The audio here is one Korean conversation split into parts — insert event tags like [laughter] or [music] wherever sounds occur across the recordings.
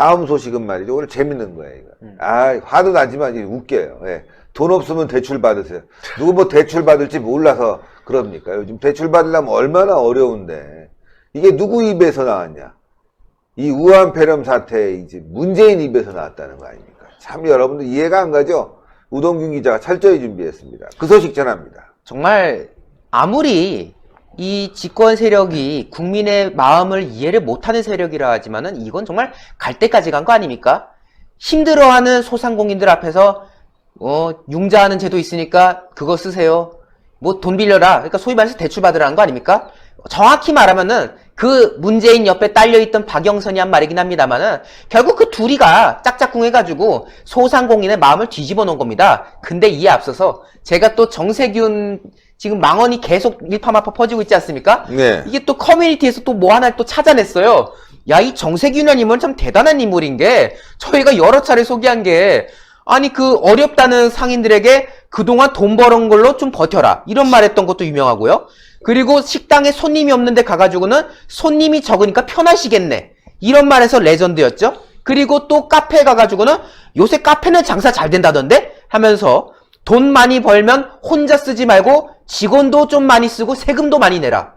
다음 소식은 말이죠. 오늘 재밌는 거예요. 이거. 음. 아, 화도 나지만 웃겨요. 예. 돈 없으면 대출 받으세요. 누구 뭐 대출 받을지 몰라서 그럽니까? 요즘 대출 받으려면 얼마나 어려운데. 이게 누구 입에서 나왔냐? 이 우한 폐렴 사태 이제 문재인 입에서 나왔다는 거 아닙니까? 참 여러분들 이해가 안 가죠? 우동균 기자가 철저히 준비했습니다. 그 소식 전합니다. 정말 아무리 이 집권 세력이 국민의 마음을 이해를 못하는 세력이라 하지만은 이건 정말 갈 때까지 간 거 아닙니까? 힘들어하는 소상공인들 앞에서 어 융자하는 제도 있으니까 그거 쓰세요. 뭐 돈 빌려라. 그러니까 소위 말해서 대출 받으라는 거 아닙니까? 정확히 말하면은 그 문재인 옆에 딸려있던 박영선이 한 말이긴 합니다만은 결국 그 둘이가 짝짝꿍 해가지고 소상공인의 마음을 뒤집어 놓은 겁니다. 근데 이에 앞서서 제가 또 정세균 지금 망언이 계속 일파만파 퍼지고 있지 않습니까? 네. 이게 또 커뮤니티에서 또 뭐 하나를 또 찾아냈어요. 야, 이 정세균 의원님은 참 대단한 인물인 게 저희가 여러 차례 소개한 게 아니 그 어렵다는 상인들에게 그동안 돈 벌은 걸로 좀 버텨라 이런 말 했던 것도 유명하고요. 그리고 식당에 손님이 없는데 가가지고는 손님이 적으니까 편하시겠네 이런 말에서 레전드였죠. 그리고 또 카페 가가지고는 요새 카페는 장사 잘 된다던데 하면서 돈 많이 벌면 혼자 쓰지 말고 직원도 좀 많이 쓰고 세금도 많이 내라.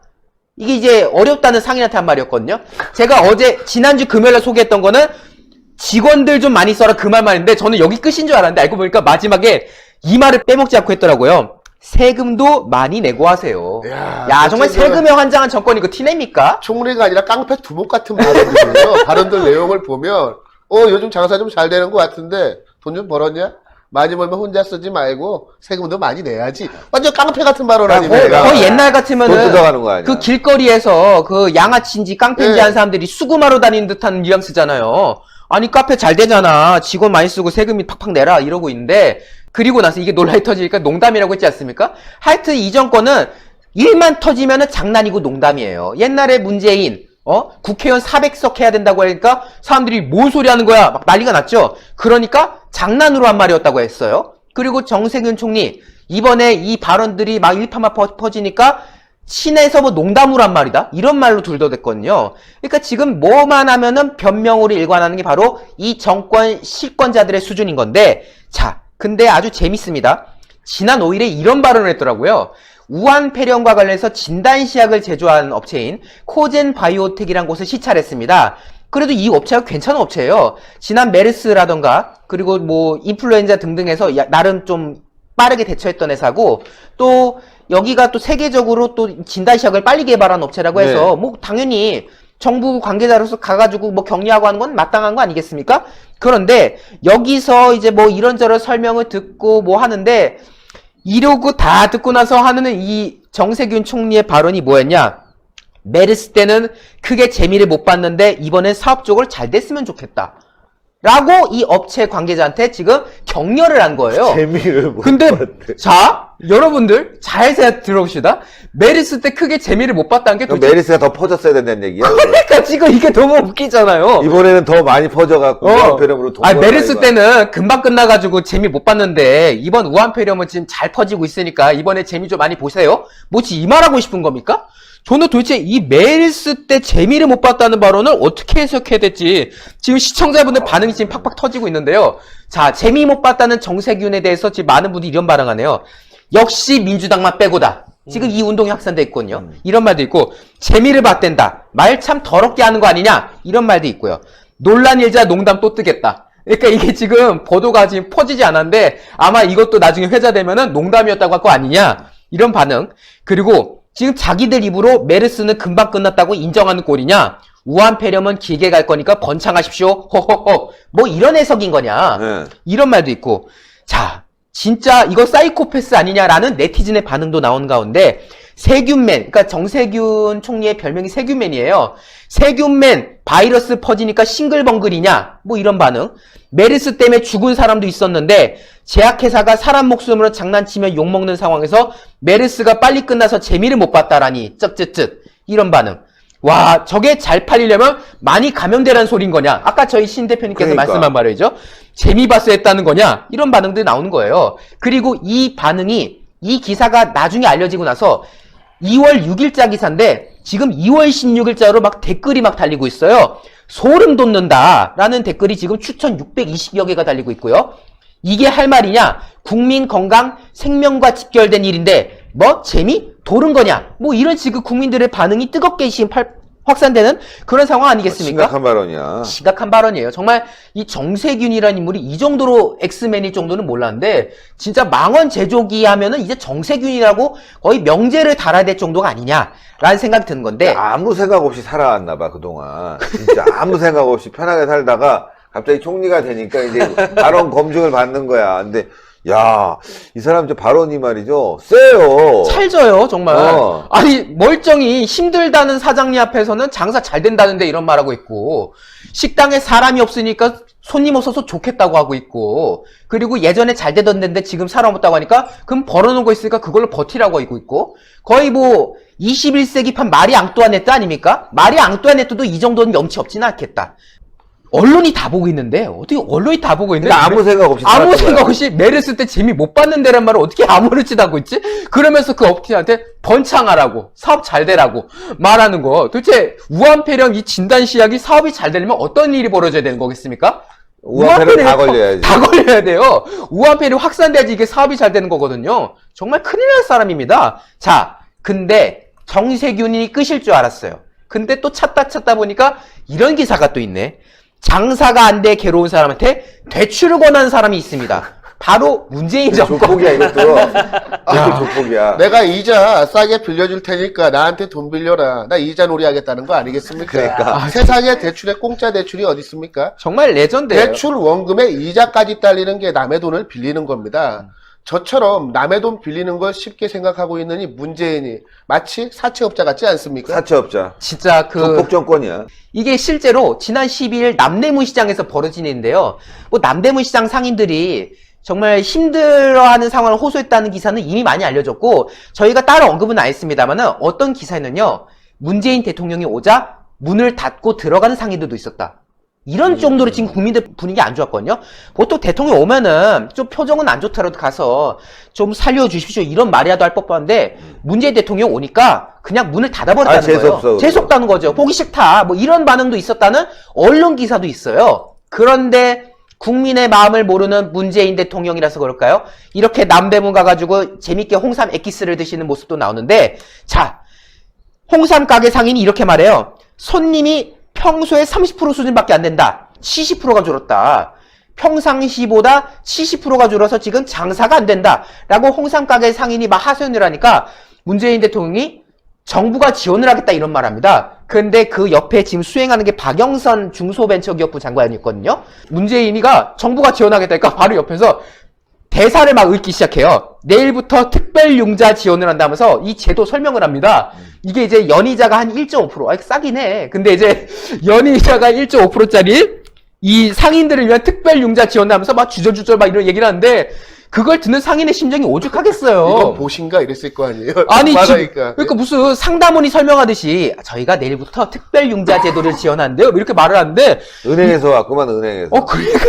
이게 이제 어렵다는 상인한테 한 말이었거든요. 제가 어제 지난주 금요일에 소개했던 거는 직원들 좀 많이 써라 그 말만 했는데 저는 여기 끝인 줄 알았는데 알고 보니까 마지막에 이 말을 빼먹지 않고 했더라고요. 세금도 많이 내고 하세요. 야, 야, 정말 세금에 환장한 정권 이거 티냅니까? 총리가 아니라 깡패 두목 같은 발언들이에요. 발언들 내용을 보면, 어, 요즘 장사 좀 잘 되는 것 같은데, 돈 좀 벌었냐? 많이 벌면 혼자 쓰지 말고, 세금도 많이 내야지. 완전 깡패 같은 발언 깡패가- 아닙니까? 거의 옛날 돈 같으면은 뜯어가는 거 아니야? 그 길거리에서 그 양아치인지 깡패인지 네. 한 사람들이 수금하러 다니는 듯한 뉘앙스잖아요. 아니 카페 잘 되잖아. 직원 많이 쓰고 세금이 팍팍 내라 이러고 있는데 그리고 나서 이게 논란이 터지니까 농담이라고 했지 않습니까? 하여튼 이 정권은 일만 터지면은 장난이고 농담이에요. 옛날에 문재인 어 국회의원 400석 해야 된다고 하니까 사람들이 뭔 소리 하는 거야 막 난리가 났죠. 그러니까 장난으로 한 말이었다고 했어요. 그리고 정세균 총리 이번에 이 발언들이 막 일파만 퍼- 퍼지니까 친해서 뭐 농담으로 한 말이다 이런 말로 둘러댔거든요. 그러니까 지금 뭐만 하면은 변명으로 일관하는 게 바로 이 정권 실권자들의 수준인 건데 자 근데 아주 재밌습니다. 지난 5일에 이런 발언을 했더라고요. 우한 폐렴과 관련해서 진단시약을 제조하는 업체인 코젠 바이오텍이라는 곳을 시찰했습니다. 그래도 이 업체가 괜찮은 업체예요. 지난 메르스라던가 그리고 뭐 인플루엔자 등등에서 야- 나름 좀 빠르게 대처했던 회사고 또 여기가 또 세계적으로 또 진단시약을 빨리 개발한 업체라고 해서 네. 뭐 당연히 정부 관계자로서 가가지고 뭐 격려하고 하는 건 마땅한 거 아니겠습니까? 그런데 여기서 이제 뭐 이런저런 설명을 듣고 뭐 하는데 이러고 다 듣고 나서 하는 이 정세균 총리의 발언이 뭐였냐? 메르스 때는 크게 재미를 못 봤는데 이번엔 사업 쪽으로 잘 됐으면 좋겠다. 라고 이 업체 관계자한테 지금 격려를 한 거예요. 재미를 못 근데 봤대. 자 여러분들 잘 들어봅시다. 메르스 때 크게 재미를 못 봤다는 게 그럼 도대체 메리스가 더 퍼졌어야 된다는 얘기야? 그러니까 지금 이게 너무 웃기잖아요. 이번에는 더 많이 퍼져갖고 우한폐렴으로 돈아 메르스. 때는 금방 끝나가지고 재미 못 봤는데 이번 우한폐렴은 지금 잘 퍼지고 있으니까 이번에 재미 좀 많이 보세요. 뭐지 이 말하고 싶은 겁니까? 저는 도대체 이 메르스 때 재미를 못 봤다는 발언을 어떻게 해석해야 될지 지금 시청자분들 반응이 지금 팍팍 터지고 있는데요. 자 재미 못 봤다는 정세균에 대해서 지금 많은 분들이 이런 반응하네요. 역시 민주당만 빼고다. 지금 이 운동이 확산돼 있거든요. 이런 말도 있고 재미를 봤댄다. 말 참 더럽게 하는 거 아니냐? 이런 말도 있고요. 논란 일자 농담 또 뜨겠다. 그러니까 이게 지금 보도가 지금 퍼지지 않았는데 아마 이것도 나중에 회자되면은 농담이었다고 할 거 아니냐? 이런 반응. 그리고 지금 자기들 입으로 메르스는 금방 끝났다고 인정하는 꼴이냐? 우한 폐렴은 길게 갈 거니까 번창하십시오. 호호호. 뭐 이런 해석인 거냐? 네. 이런 말도 있고 자 진짜 이거 사이코패스 아니냐라는 네티즌의 반응도 나온 가운데 세균맨 그러니까 정세균 총리의 별명이 세균맨이에요. 세균맨 바이러스 퍼지니까 싱글벙글이냐? 뭐 이런 반응. 메르스 때문에 죽은 사람도 있었는데 제약회사가 사람 목숨으로 장난치며 욕먹는 상황에서 메르스가 빨리 끝나서 재미를 못 봤다라니. 쯧쯧쯧 이런 반응 와 저게 잘 팔리려면 많이 감염되라는 소린 거냐 아까 저희 신 대표님께서 그러니까. 말씀한 말이죠 재미 봤어 했다는 거냐 이런 반응들이 나오는 거예요 그리고 이 반응이 이 기사가 나중에 알려지고 나서 2월 6일자 기사인데 지금 2월 16일자로 막 댓글이 막 달리고 있어요. 소름 돋는다. 라는 댓글이 지금 추천 620여 개가 달리고 있고요. 이게 할 말이냐? 국민 건강, 생명과 직결된 일인데, 뭐, 재미? 도른 거냐? 뭐, 이런 지금 국민들의 반응이 뜨겁게 지금 팔- 확산되는 그런 상황 아니겠습니까? 심각한 발언이야. 심각한 발언이에요. 정말 이 정세균이라는 인물이 이 정도로 엑스맨일 정도는 몰랐는데 진짜 망원 제조기 하면은 이제 정세균이라고 거의 명제를 달아야 될 정도가 아니냐라는 생각이 드는 건데 아무 생각 없이 살아왔나 봐 그동안 진짜 아무 생각 없이 편하게 살다가 갑자기 총리가 되니까 이제 발언 검증을 받는 거야 근데 야 이 사람 저 발언이 말이죠 세요 찰져요 정말. 어. 아니 멀쩡히 힘들다는 사장님 앞에서는 장사 잘 된다는데 이런 말하고 있고 식당에 사람이 없으니까 손님 없어서 좋겠다고 하고 있고 그리고 예전에 잘 되던 데인데 지금 사람 없다고 하니까 그럼 벌어놓은 거 있으니까 그걸로 버티라고 하고 있고 거의 뭐 21세기판 마리 앙뚜아네트 아닙니까? 마리 앙뚜아네트도 이 정도는 염치 없지는 않겠다. 언론이 다 보고 있는데 어떻게 언론이 다 보고 있는데 근데 아무 생각 없이 아무 생각. 없이 메르스 때 재미 못 봤는데란 말을 어떻게 아무렇지도 않고 있지? 그러면서 그 업체한테 번창하라고 사업 잘 되라고 말하는 거 도대체 우한폐렴 이 진단 시약이 사업이 잘 되려면 어떤 일이 벌어져야 되는 거겠습니까? 우한폐렴 다 걸려야지. 다 걸려야 돼요. 우한폐렴 확산돼야지 이게 사업이 잘 되는 거거든요. 정말 큰일 날 사람입니다. 자, 근데 정세균이 끄실 줄 알았어요. 근데 또 찾다 찾다 보니까 이런 기사가 또 있네. 장사가 안 돼 괴로운 사람한테 대출을 권한 사람이 있습니다. 바로 문재인 정권. 조폭이야 이것도 [laughs] 이것도 조폭이야 내가 이자 싸게 빌려줄 테니까 나한테 돈 빌려라. 나 이자 놀이 하겠다는 거 아니겠습니까? 그러니까. 세상에 대출에 공짜 대출이 어디 있습니까? 정말 레전드예요. 대출 원금에 이자까지 딸리는 게 남의 돈을 빌리는 겁니다. 저처럼 남의 돈 빌리는 걸 쉽게 생각하고 있는 이 문재인이 마치 사채업자 같지 않습니까? 사채업자 진짜 그 조폭 정권이야 이게 실제로 지난 12일 남대문 시장에서 벌어진 일인데요. 뭐 남대문 시장 상인들이 정말 힘들어하는 상황을 호소했다는 기사는 이미 많이 알려졌고 저희가 따로 언급은 안 했습니다만은 어떤 기사에는요. 문재인 대통령이 오자 문을 닫고 들어가는 상인들도 있었다. 이런 정도로 지금 국민들 분위기 안 좋았거든요. 보통 대통령 오면은 좀 표정은 안 좋더라도 가서 좀 살려주십시오 이런 말이라도 할 법한데 문재인 대통령 오니까 그냥 문을 닫아버렸다는 아, 재수 거예요. 없어, 그거. 재수 없다는 거죠. 보기 싫다. 뭐 이런 반응도 있었다는 언론 기사도 있어요. 그런데 국민의 마음을 모르는 문재인 대통령이라서 그럴까요? 이렇게 남대문 가가지고 재밌게 홍삼 엑기스를 드시는 모습도 나오는데 자 홍삼 가게 상인이 이렇게 말해요. 손님이 평소에 30% 수준밖에 안 된다. 70%가 줄었다. 평상시보다 70%가 줄어서 지금 장사가 안 된다. 라고 홍삼 가게 상인이 막 하소연을 하니까 문재인 대통령이 정부가 지원을 하겠다 이런 말 합니다. 근데 그 옆에 지금 수행하는 게 박영선 중소벤처기업부 장관이었거든요. 문재인이가 정부가 지원하겠다니까 바로 옆에서 대사를 막 읽기 시작해요. 내일부터 특별융자 지원을 한다면서 이 제도 설명을 합니다. 이게 이제 연이자가 한 1.5%. 아, 싸긴 해. 근데 이제 [laughs] 연이자가 1.5%짜리 이 상인들을 위한 특별 융자 지원하면서 막 주저주저 막 이런 얘기를 하는데 그걸 듣는 상인의 심정이 오죽하겠어요. [laughs] 이건 보신가 이랬을 거 아니에요? [laughs] 아니, 지, 말하니까. 그러니까 무슨 상담원이 설명하듯이 저희가 내일부터 특별 융자 제도를 지원한대요. 이렇게 말을 하는데, 은행에서 왔구만 은행에서 어, 그러니까,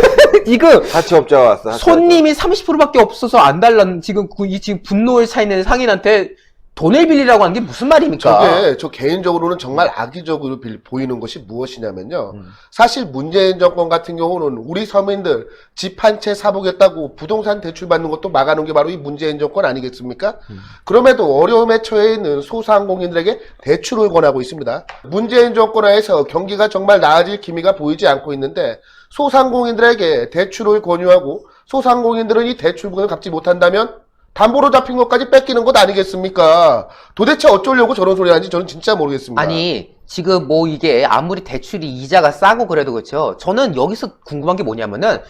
이거, 사채업자 왔어 사채업자. 손님이 30%밖에 없어서 안 달란, 지금, 그, 이 지금 분노에 차 있는 상인한테 돈을 빌리라고 하는 게 무슨 말입니까? 저게 저 개인적으로는 정말 악의적으로 빌- 보이는 것이 무엇이냐면요. 음. 사실 문재인 정권 같은 경우는 우리 서민들 집 한 채 사보겠다고 부동산 대출 받는 것도 막아놓은 게 바로 이 문재인 정권 아니겠습니까? 음. 그럼에도 어려움에 처해 있는 소상공인들에게 대출을 권하고 있습니다. 문재인 정권 하에서 경기가 정말 나아질 기미가 보이지 않고 있는데 소상공인들에게 대출을 권유하고 소상공인들은 이 대출분을 갚지 못한다면 담보로 잡힌 것까지 뺏기는 것 아니겠습니까? 도대체 어쩌려고 저런 소리 하는지 저는 진짜 모르겠습니다. 아니, 지금 뭐 이게 아무리 대출이 이자가 싸고 그래도 그렇죠. 저는 여기서 궁금한 게 뭐냐면은,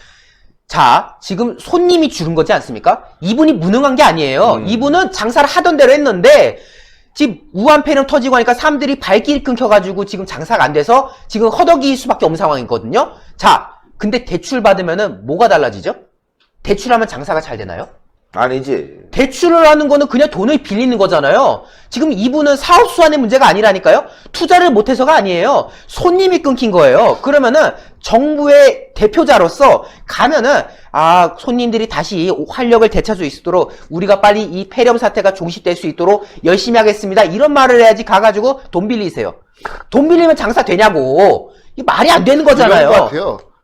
자, 지금 손님이 줄은 거지 않습니까? 이분이 무능한 게 아니에요. 음. 이분은 장사를 하던 대로 했는데, 지금 우한 폐렴 터지고 하니까 사람들이 발길이 끊겨가지고 지금 장사가 안 돼서 지금 허덕일 수밖에 없는 상황이거든요. 자, 근데 대출 받으면은 뭐가 달라지죠? 대출하면 장사가 잘 되나요? 아니지. 대출을 하는 거는 그냥 돈을 빌리는 거잖아요. 지금 이분은 사업 수완의 문제가 아니라니까요. 투자를 못해서가 아니에요. 손님이 끊긴 거예요. 그러면은 정부의 대표자로서 가면은 아 손님들이 다시 활력을 되찾을 수 있도록 우리가 빨리 이 폐렴 사태가 종식될 수 있도록 열심히 하겠습니다. 이런 말을 해야지 가가지고 돈 빌리세요. 돈 빌리면 장사 되냐고. 이 말이 안 되는 거잖아요.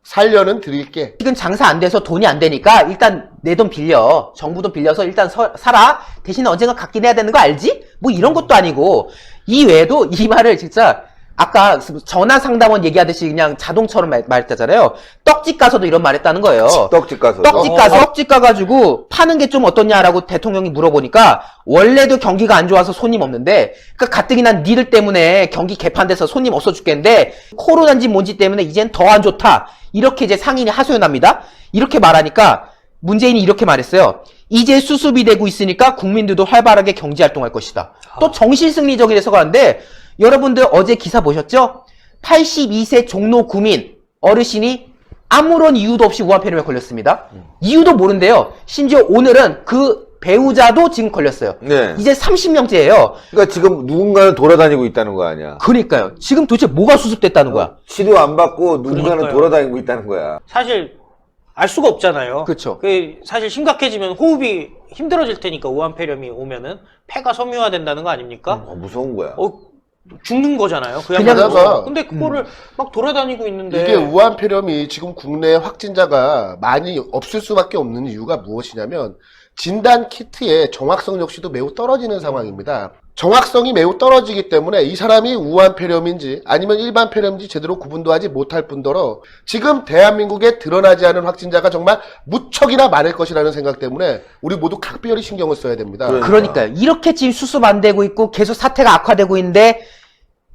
살려는 드릴게. 지금 장사 안 돼서 돈이 안 되니까 일단 내 돈 빌려. 정부 돈 빌려서 일단 서- 살아. 대신에 언젠가 갚긴 해야 되는 거 알지? 뭐 이런 것도 아니고. 이 외에도 이 말을 진짜 아까 전화 상담원 얘기하듯이 그냥 자동처럼 말, 말했잖아요. 떡집 가서도 이런 말 했다는 거예요. 떡집 가서. 떡집 어. 가서 떡집 가가지고 파는 게 좀 어떠냐라고 대통령이 물어보니까 원래도 경기가 안 좋아서 손님 없는데 그 가뜩이나 니들 때문에 경기 개판돼서 손님 없어 죽겠는데 코로나인지 뭔지 때문에 이젠 더 안 좋다 이렇게 이제 상인이 하소연합니다 이렇게 말하니까 문재인이 이렇게 말했어요 이제 수습이 되고 있으니까 국민들도 활발하게 경제 활동할 것이다 또 정신승리적인 해석을 하는데 여러분들 어제 기사 보셨죠 82세 종로 구민 어르신이 아무런 이유도 없이 우한폐렴에 걸렸습니다. 이유도 모른대요. 심지어 오늘은 그 배우자도 지금 걸렸어요. 네. 이제 30명째예요. 그러니까 지금 누군가는 돌아다니고 있다는 거 아니야. 그러니까요. 지금 도대체 뭐가 수습됐다는 거야? 치료 안 받고 누군가는 그러니까요. 돌아다니고 있다는 거야. 사실 알 수가 없잖아요. 그쵸. 그 사실 심각해지면 호흡이 힘들어질 테니까 우한폐렴이 오면은 폐가 섬유화된다는 거 아닙니까? 어, 무서운 거야. 어 죽는 거잖아요. 그냥 게다가 근데 그거를 막 돌아다니고 있는데 이게 우한폐렴이 지금 국내 확진자가 많이 없을 수밖에 없는 이유가 무엇이냐면 진단 키트의 정확성 역시도 매우 떨어지는 상황입니다. 정확성이 매우 떨어지기 때문에 이 사람이 우한 폐렴인지 아니면 일반 폐렴인지 제대로 구분도 하지 못할 뿐더러 지금 대한민국에 드러나지 않은 확진자가 정말 무척이나 많을 것이라는 생각 때문에 우리 모두 각별히 신경을 써야 됩니다. 그러니까요. 이렇게 지금 수습 안 되고 있고 계속 사태가 악화되고 있는데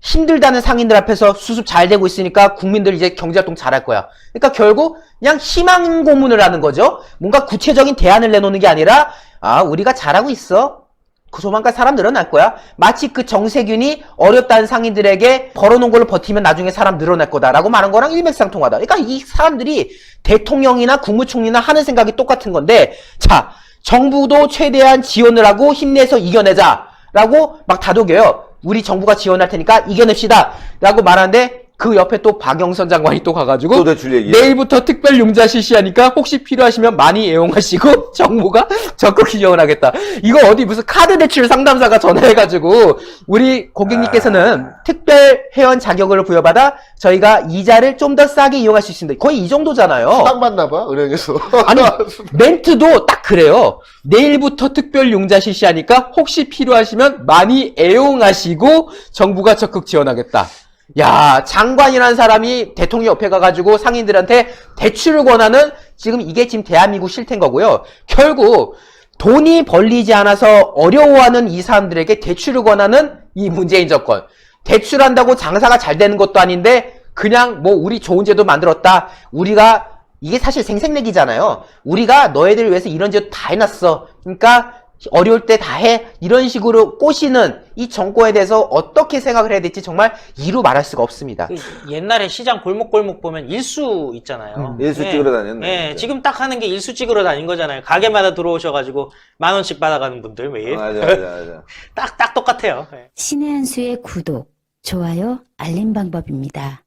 힘들다는 상인들 앞에서 수습 잘 되고 있으니까 국민들 이제 경제활동 잘할 거야. 그러니까 결국 그냥 희망 고문을 하는 거죠. 뭔가 구체적인 대안을 내놓는 게 아니라 아 우리가 잘하고 있어. 그 조만간 사람 늘어날 거야. 마치 그 정세균이 어렵다는 상인들에게 벌어놓은 걸로 버티면 나중에 사람 늘어날 거다라고 말한 거랑 일맥상통하다. 그러니까 이 사람들이 대통령이나 국무총리나 하는 생각이 똑같은 건데, 자, 정부도 최대한 지원을 하고 힘내서 이겨내자라고 막 다독여요. 우리 정부가 지원할 테니까 이겨냅시다. 라고 말하는데, 그 옆에 또 박영선 장관이 또 가가지고 또 대출 얘기. 내일부터 특별 융자 실시하니까 혹시 필요하시면 많이 애용하시고 [laughs] 정부가 적극 지원하겠다. 이거 어디 무슨 카드 대출 상담사가 전화해가지고 우리 고객님께서는 아. 특별 회원 자격을 부여받아 저희가 이자를 좀 더 싸게 이용할 수 있습니다. 거의 이 정도잖아요. 수당 받나봐 은행에서. [laughs] 아니 [laughs] 멘트도 딱 그래요. 내일부터 특별 융자 실시하니까 혹시 필요하시면 많이 애용하시고 정부가 적극 지원하겠다. 야 장관이라는 사람이 대통령 옆에 가가지고 상인들한테 대출을 권하는 지금 이게 지금 대한민국 실태인 거고요. 결국 돈이 벌리지 않아서 어려워하는 이 사람들에게 대출을 권하는 이 문재인 정권. 대출한다고 장사가 잘 되는 것도 아닌데 그냥 뭐 우리 좋은 제도 만들었다. 우리가 이게 사실 생색내기잖아요. 우리가 너희들 위해서 이런 제도 다 해놨어. 그러니까 어려울 때 다 해. 이런 식으로 꼬시는 이 정권에 대해서 어떻게 생각을 해야 될지 정말 이루 말할 수가 없습니다. 그 옛날에 시장 골목골목 보면 일수 있잖아요. 음, 일수 찍으러 다녔네, 예. 지금 딱 하는 게 일수 찍으러 다닌 거잖아요. 가게마다 들어오셔가지고 만 원씩 받아가는 분들 매일. 맞아, 맞아, 맞아. [laughs] 딱, 딱 똑같아요. 예. 신의 한 수의 구독, 좋아요, 알림 방법입니다.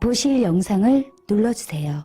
보실 영상을 눌러주세요.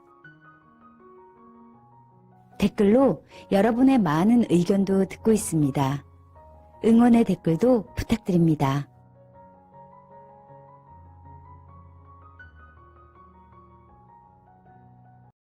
댓글로 여러분의 많은 의견도 듣고 있습니다. 응원의 댓글도 부탁드립니다.